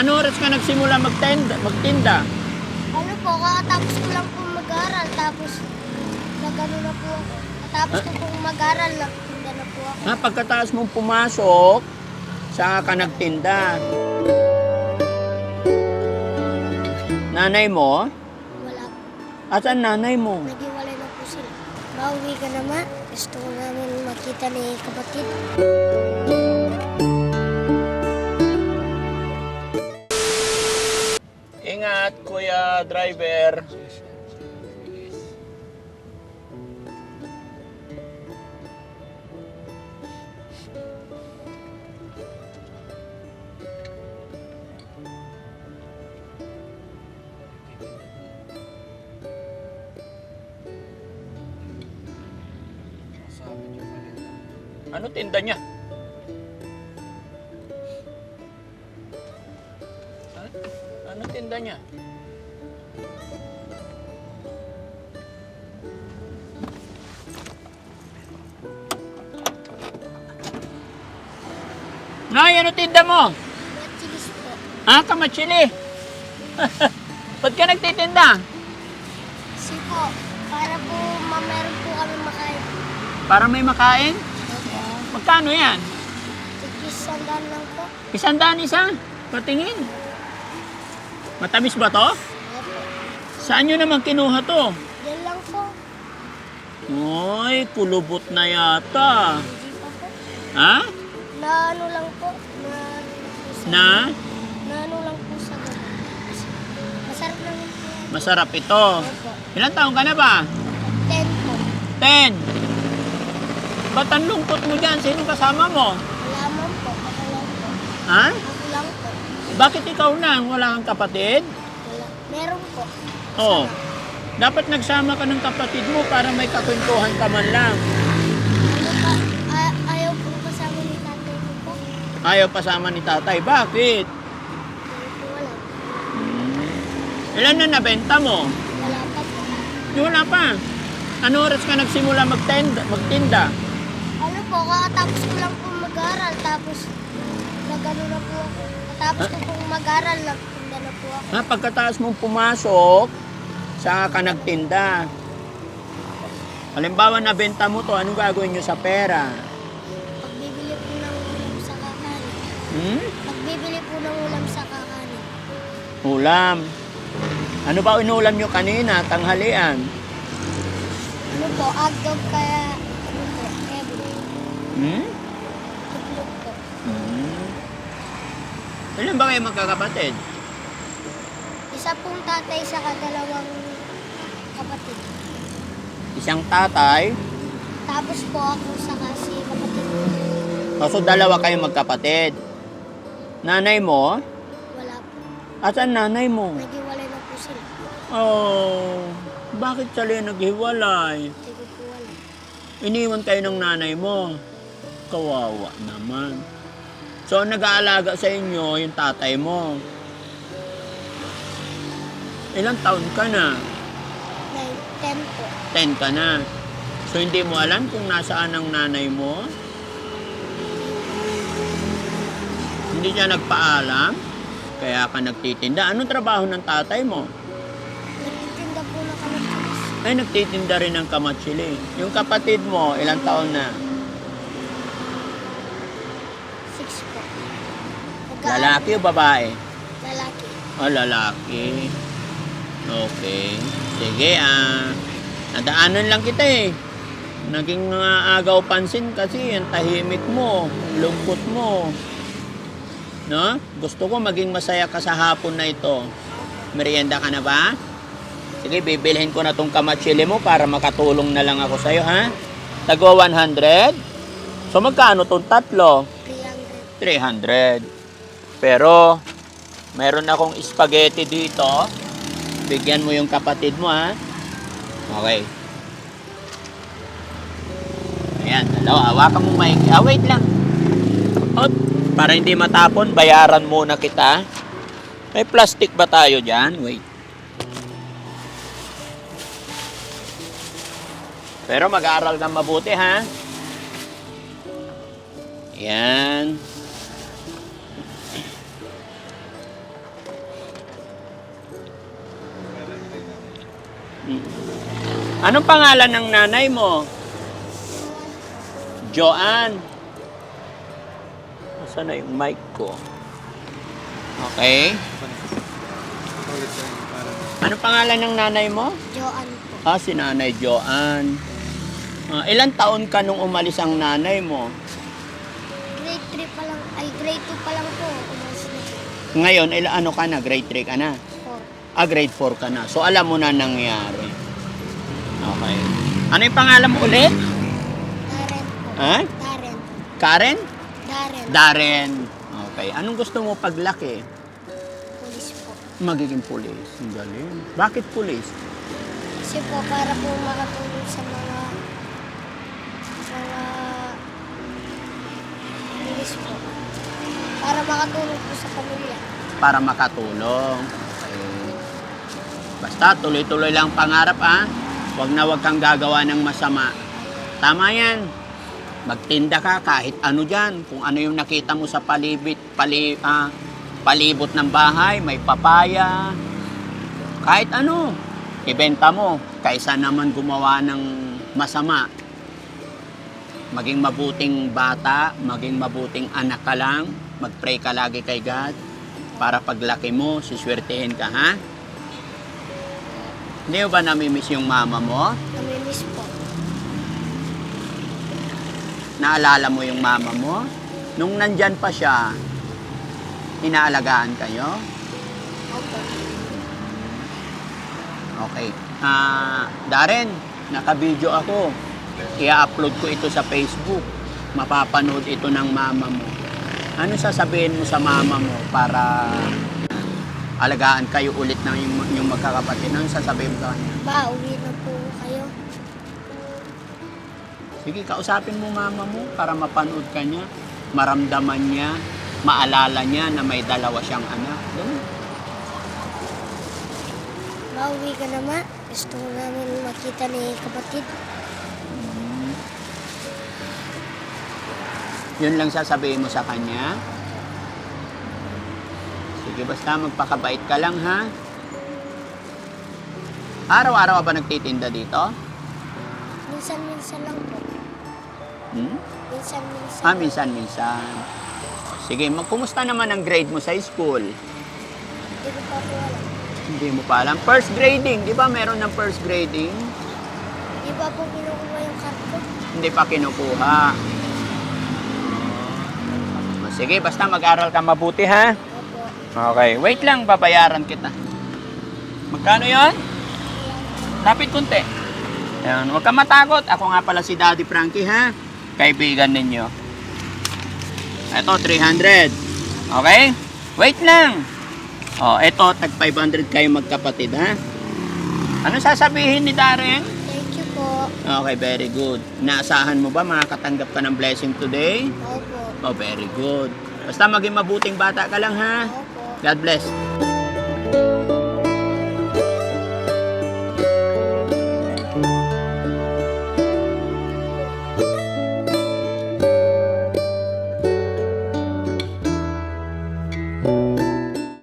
Ano oras ka nagsimula magtenda, magtinda? Ano po, kakatapos ko lang po mag-aral, tapos nagano na po ako. Katapos ko pong mag-aral, nagtinda na po ako. Ha, pagkataas mong pumasok, saka ka nagtinda. Nanay mo? Wala po. Asan nanay mo? Naghiwalay na po sila. Mauwi ka naman. Gusto ko namin makita ni kapatid. Ingat, kuya driver. Ano tinda Nay, ano tinda mo? At chilis po. Ah, kamatsili. Ba't ka nagtitinda? Kasi po, para po mameron po kami makain. Para may makain? Magkano yan? Tigis sandaan lang po. Isang daan isa. Patingin. Matamis ba to? Opo. Saan nyo naman kinuha to? Yan lang po. Uy, kulubot na yata. Hindi pa po. Ha? Na ano lang po. Na, Na? na ano lang po sa. Masarap lang po. Masarap ito. Opo. Ilan taong ka na ba? Ten po. Ten. Ba't ang lungkot mo dyan? Sino kasama mo? Wala man po. Ako lang po. Ha? Ako lang po. Bakit ikaw lang? Wala kang kapatid? Wala. Meron po. Oo. Dapat nagsama ka ng kapatid mo para may kakwentuhan ka man lang. Ano pa? A- ayaw po kasama ni tatay ko po. Ayaw pasama ni tatay. Bakit? Wala. Ilan na nabenta mo? Wala pa po. Wala pa. Ano oras ka nagsimula magtenda, magtinda? Ano po, kakatapos ko lang po mag-aral, tapos nagano na po ako. Katapos ko pong mag-aral, nagtinda na po ako. Ha, pagkataas mong pumasok, saka ka nagtinda. Halimbawa, nabenta mo to, anong gagawin nyo sa pera? Pagbibili po ng ulam sa kakanin. Hmm? Pagbibili po ng ulam sa kakanin. Ulam. Ano ba inulam nyo kanina, tanghalian? Ano po, agdog kaya, ano po. Hmm? Po. Hmm. Ilan ba kayo magkakapatid? Isa pong tatay sa kadalawang kapatid. Isang tatay, Tapos po ako sa kasi kapatid ko. o so dalawa kayo magkapatid. Nanay mo? Wala po. Asan nanay mo? Naghiwalay na po sila. Oh, bakit sila naghiwalay? Hindi ko po alam. Iniwan kayo ng nanay mo. Kawawa naman. So, ang nag-aalaga sa inyo, yung tatay mo. Ilang taon ka na? Nine, ten po. 10 ka na. So, hindi mo alam kung nasaan ang nanay mo? Hindi siya nagpaalam? Kaya ka nagtitinda. Anong trabaho ng tatay mo? Nagtitinda po na kami chilis. Ay, nagtitinda rin ng kamatsili. Yung kapatid mo, ilang taon na? Six po. Nagka- Lalaki o babae? Lalaki. Oh, lalaki. Okay. Sige, ah. nadaanan lang kita eh. Naging ah, agaw pansin kasi ang tahimik mo, lungkot mo. No? Gusto ko maging masaya ka sa hapon na ito. Merienda ka na ba? Sige, bibilhin ko na tong kamatsili mo para makatulong na lang ako sa'yo, ha? Tagwa 100? So, magkano tong tatlo? 300. 300. Pero, meron akong spaghetti dito. Bigyan mo yung kapatid mo, ha? Okay. Ayan, dalawa. Hawakan mo maigi. Ah, wait lang. Hop. Para hindi matapon, bayaran muna kita. May plastic ba tayo dyan? Wait. Pero mag-aaral ng mabuti ha. Yan. Anong pangalan ng nanay mo? Joanne. Nasaan na yung mic ko? Okay. Anong pangalan ng nanay mo? Joan po. Ah, si Nanay Joanne. Ah, ilan taon ka nung umalis ang nanay mo? Grade 3 pa lang, ay grade 2 pa lang po. Umalis na. Ngayon, ilan ano ka na? Grade 3 ka na? 4. Ah, grade 4 ka na. So, alam mo na nangyari. Okay. Ano yung pangalan mo ulit? Darren po. Ha? Darren. Karen? Darren. Okay. Anong gusto mo paglaki? Police po. Magiging pulis. Ang galing. Bakit pulis? Kasi po para po makatulong sa mga mga police po. Para makatulong po sa pamilya. Para makatulong. Okay. Basta tuloy-tuloy lang pangarap ah. Huwag na huwag kang gagawa ng masama. Tama yan. Magtinda ka kahit ano dyan. Kung ano yung nakita mo sa palibit, pali, ah, palibot ng bahay, may papaya. Kahit ano. Ibenta mo. Kaysa naman gumawa ng masama. Maging mabuting bata, maging mabuting anak ka lang. Mag-pray ka lagi kay God. Para paglaki mo, siswertehin ka, ha? Hindi ba namimiss yung mama mo? Namimiss po. Naalala mo yung mama mo? Nung nandyan pa siya, inaalagaan kayo? Opo. Okay. Ah, Darren, naka-video ako. I-upload ko ito sa Facebook. Mapapanood ito ng mama mo. Ano sasabihin mo sa mama mo para alagaan kayo ulit ng yung, yung magkakapatid? Ano sasabihin mo sa kanya? Ba, uwi na Sige, kausapin mo mama mo para mapanood ka niya, maramdaman niya, maalala niya na may dalawa siyang anak. Ganun. Ba, uwi ka naman. Gusto ko namin makita ni kapatid. Yun lang sasabihin mo sa kanya. Sige, basta magpakabait ka lang ha. Araw-araw ba nagtitinda dito? Minsan-minsan lang po. Hmm? Minsan-minsan. Ah, minsan-minsan. Sige, mag kumusta naman ang grade mo sa school? Hindi ko pa po alam. Hindi mo pa alam. First grading, di ba meron ng first grading? Di ba po kinukuha yung card ko? Hindi pa kinukuha. Sige, basta mag-aral ka mabuti ha. Opo. Okay, wait lang, babayaran kita. Magkano yon? Lapit konti. Ayan, huwag ka matakot. Ako nga pala si Daddy Frankie ha. Kaibigan ninyo. Ito, 300. Okay? Wait lang. Oh, ito, tag 500 kayo magkapatid ha. Ano sasabihin ni Darren? Thank you po. Okay, very good. Naasahan mo ba makakatanggap ka ng blessing today? Opo. Oh, very good. Basta maging mabuting bata ka lang ha. Opo. God bless.